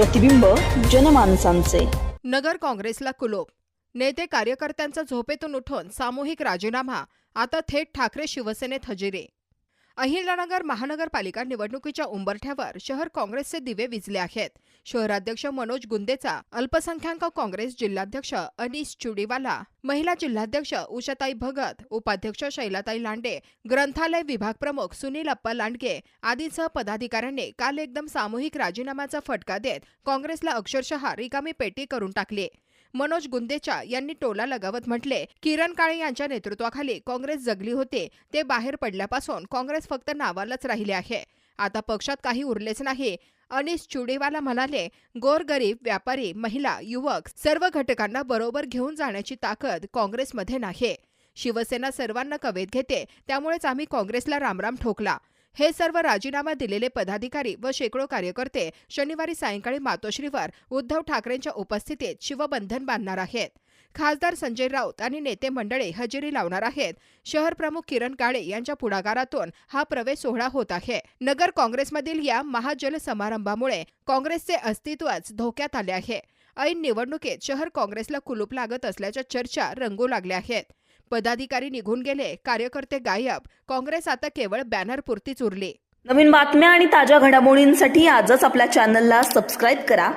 प्रतिबिंब जनमानसांचे. नगर काँग्रेसला कुलोप. नेते कार्यकर्त्यांचा झोपेतून उठून सामूहिक राजीनामा आता थेट ठाकरे शिवसेनेत हजेरी. अहिल्यानगर महानगरपालिका निवडणुकीच्या उंबरठ्यावर शहर काँग्रेसचे दिवे विजले आहेत. शहराध्यक्ष मनोज गुंदेचा अल्पसंख्याक काँग्रेस जिल्हाध्यक्ष अनिस चुडीवाला महिला जिल्हाध्यक्ष उषाताई भगत उपाध्यक्ष शैलाताई लांडे ग्रंथालय विभाग प्रमुख सुनील अप्पा लांडगे आदींसह पदाधिकाऱ्यांनी काल एकदम सामूहिक राजीनाम्याचा फटका देत काँग्रेसला अक्षरशः रिकामी पेटी करून टाकली. मनोज गुंदेचा यांनी टोला लगावत म्हटले किरण काळे यांच्या नेतृत्वाखाली काँग्रेस जगली होते ते बाहेर पडल्यापासून काँग्रेस फक्त नावालाच राहिले आहे. आता पक्षात काही उरलेच नाही. अनिस चुडेवाला म्हणाले गोरगरीब व्यापारी महिला युवक सर्व घटकांना बरोबर घेऊन जाण्याची ताकद काँग्रेसमध्ये नाही. शिवसेना सर्वांना कवेत घेते त्यामुळेच आम्ही काँग्रेसला रामराम ठोकला. हे सर्व राजीनामा दिलेले पदाधिकारी व शेकडो कार्यकर्ते शनिवारी सायंकाळी मातोश्रीवर उद्धव ठाकरेंच्या उपस्थितीत शिवबंधन बांधणार आहेत. खासदार संजय राऊत आणि नेते मंडळी हजेरी लावणार आहेत. शहर प्रमुख किरण काळे यांच्या पुढाकारातून हा प्रवेश सोहळा होत आहे. नगर काँग्रेसमधील या महाजल समारंभामुळे काँग्रेसचे अस्तित्वच धोक्यात आले आहे. ऐन निवडणुकीत शहर काँग्रेसला कुलूप लागत असल्याच्या चर्चा रंगू लागल्या आहेत. पदाधिकारी निघून गेले. कार्यकर्ते गायब. काँग्रेस आता केवळ बॅनरपुरतीच उरली. नवीन बातम्या आणि ताज्या घडामोडींसाठी आजच आपल्या चॅनलला सबस्क्राईब करा.